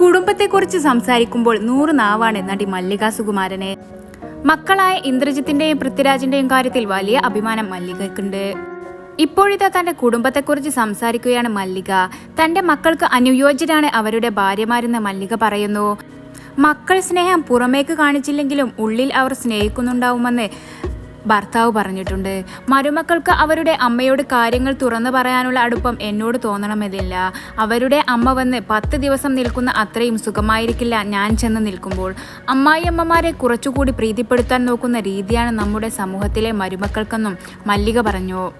കുടുംബത്തെക്കുറിച്ച് സംസാരിക്കുമ്പോൾ നൂറ് നാവാണ് നടി മല്ലിക സുകുമാരനെ. മക്കളായ ഇന്ദ്രജിത്തിന്റെയും പൃഥ്വിരാജിന്റെയും കാര്യത്തിൽ വലിയ അഭിമാനം മല്ലികയ്ക്കുണ്ട്. ഇപ്പോഴിതാ തന്റെ കുടുംബത്തെക്കുറിച്ച് സംസാരിക്കുകയാണ് മല്ലിക. തന്റെ മക്കൾക്ക് അനുയോജ്യരാണ് അവരുടെ ഭാര്യമാരെന്ന് മല്ലിക പറയുന്നു. മക്കൾ സ്നേഹം പുറമേക്ക് കാണിച്ചില്ലെങ്കിലും ഉള്ളിൽ അവർ സ്നേഹിക്കുന്നുണ്ടാവുമെന്ന് ഭർത്താവ് പറഞ്ഞിട്ടുണ്ട് മരുമക്കൾക്ക് അവരുടെ അമ്മയോട് കാര്യങ്ങൾ തുറന്നു പറയാനുള്ള അടുപ്പം എന്നോട് തോന്നണമെന്നില്ല അവരുടെ അമ്മ വന്ന് പത്ത് ദിവസം നിൽക്കുന്ന അത്രയും സുഖമായിരിക്കില്ല ഞാൻ ചെന്ന് നിൽക്കുമ്പോൾ. അമ്മായിയമ്മമാരെ കുറച്ചുകൂടി പ്രീതിപ്പെടുത്താൻ നോക്കുന്ന രീതിയാണ് നമ്മുടെ സമൂഹത്തിലെ മരുമക്കൾക്കെന്നും മല്ലിക പറഞ്ഞു.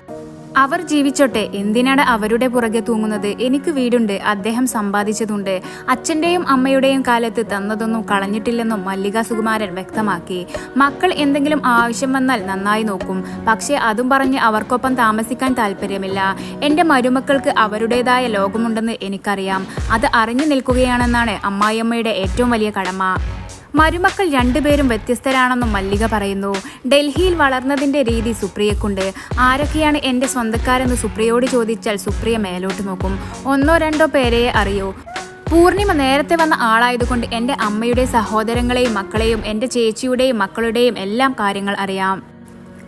അവർ ജീവിച്ചോട്ടെ എന്തിനാണ് അവരുടെ പുറകെ തൂങ്ങുന്നത്? എനിക്ക് വീടുണ്ട് അദ്ദേഹം സമ്പാദിച്ചതുണ്ട്. അച്ഛന്റെയും അമ്മയുടെയും കാലത്ത് തന്നതൊന്നും കളഞ്ഞിട്ടില്ലെന്നും മല്ലിക സുകുമാരൻ വ്യക്തമാക്കി. മക്കൾ എന്തെങ്കിലും ആവശ്യം വന്നാൽ നന്നായി നോക്കും. പക്ഷേ അതും പറഞ്ഞ് അവർക്കൊപ്പം താമസിക്കാൻ താല്പര്യമില്ല എന്റെ മരുമക്കൾക്ക് അവരുടേതായ ലോകമുണ്ടെന്ന് എനിക്കറിയാം. അത് അറിഞ്ഞു നിൽക്കുകയാണെന്നാണ് അമ്മായിയമ്മയുടെ ഏറ്റവും വലിയ കടമ. മരുമക്കൾ രണ്ടുപേരും വ്യത്യസ്തരാണെന്നും മല്ലിക പറയുന്നു. ഡൽഹിയിൽ വളർന്നതിന്റെ രീതി സുപ്രിയക്കുണ്ട്. ആരൊക്കെയാണ് എന്റെ സ്വന്തക്കാരെന്ന് സുപ്രിയോട് ചോദിച്ചാൽ സുപ്രിയ മേലോട്ട് നോക്കും. ഒന്നോ രണ്ടോ പേരെയെ അറിയൂ. പൂർണിമ നേരത്തെ വന്ന ആളായതുകൊണ്ട് എന്റെ അമ്മയുടെ സഹോദരങ്ങളെയും മക്കളെയും എന്റെ ചേച്ചിയുടെയും മക്കളുടെയും എല്ലാം കാര്യങ്ങൾ അറിയാം.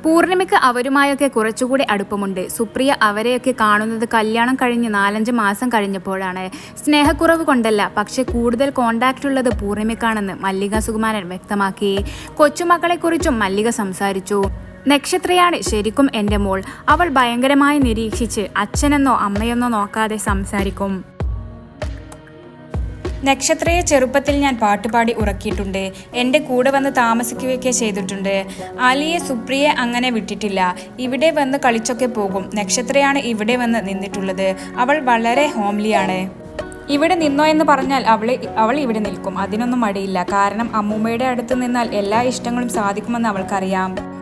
പൂർണിമയ്ക്ക് അവരുമായൊക്കെ കുറച്ചുകൂടി അടുപ്പമുണ്ട്. സുപ്രിയ അവരെയൊക്കെ കാണുന്നത് കല്യാണം കഴിഞ്ഞ് നാലഞ്ച് മാസം കഴിഞ്ഞപ്പോഴാണ്. സ്നേഹക്കുറവ് കൊണ്ടല്ല പക്ഷെ കൂടുതൽ കോണ്ടാക്റ്റ് ഉള്ളത് പൂർണിമയ്ക്കാണെന്ന് മല്ലിക സുകുമാരൻ വ്യക്തമാക്കി. കൊച്ചുമക്കളെക്കുറിച്ചും മല്ലിക സംസാരിച്ചു. നക്ഷത്രയാണ് ശരിക്കും എന്റെ മോൾ. അവൾ ഭയങ്കരമായി നിരീക്ഷിച്ച് അച്ഛനെന്നോ അമ്മയെന്നോ നോക്കാതെ സംസാരിക്കും. നക്ഷത്രയെ ചെറുപ്പത്തിൽ ഞാൻ പാട്ടുപാടി ഉറക്കിയിട്ടുണ്ട്. എന്റെ കൂടെ വന്ന് താമസിക്കുകയൊക്കെ ചെയ്തിട്ടുണ്ട്. ആലിയെ സുപ്രിയെ അങ്ങനെ വിട്ടിട്ടില്ല. ഇവിടെ വന്ന് കളിച്ചൊക്കെ പോകും. നക്ഷത്രയാണ് ഇവിടെ വന്ന് നിന്നിട്ടുള്ളത്. അവൾ വളരെ ഹോംലിയാണ് ഇവിടെ നിന്നോ എന്ന് പറഞ്ഞാൽ അവൾ അവൾ ഇവിടെ നിൽക്കും. അതിനൊന്നും മടിയില്ല. കാരണം അമ്മൂമ്മയുടെ അടുത്ത് നിന്നാൽ എല്ലാ ഇഷ്ടങ്ങളും സാധിക്കുമെന്ന് അവൾക്കറിയാം.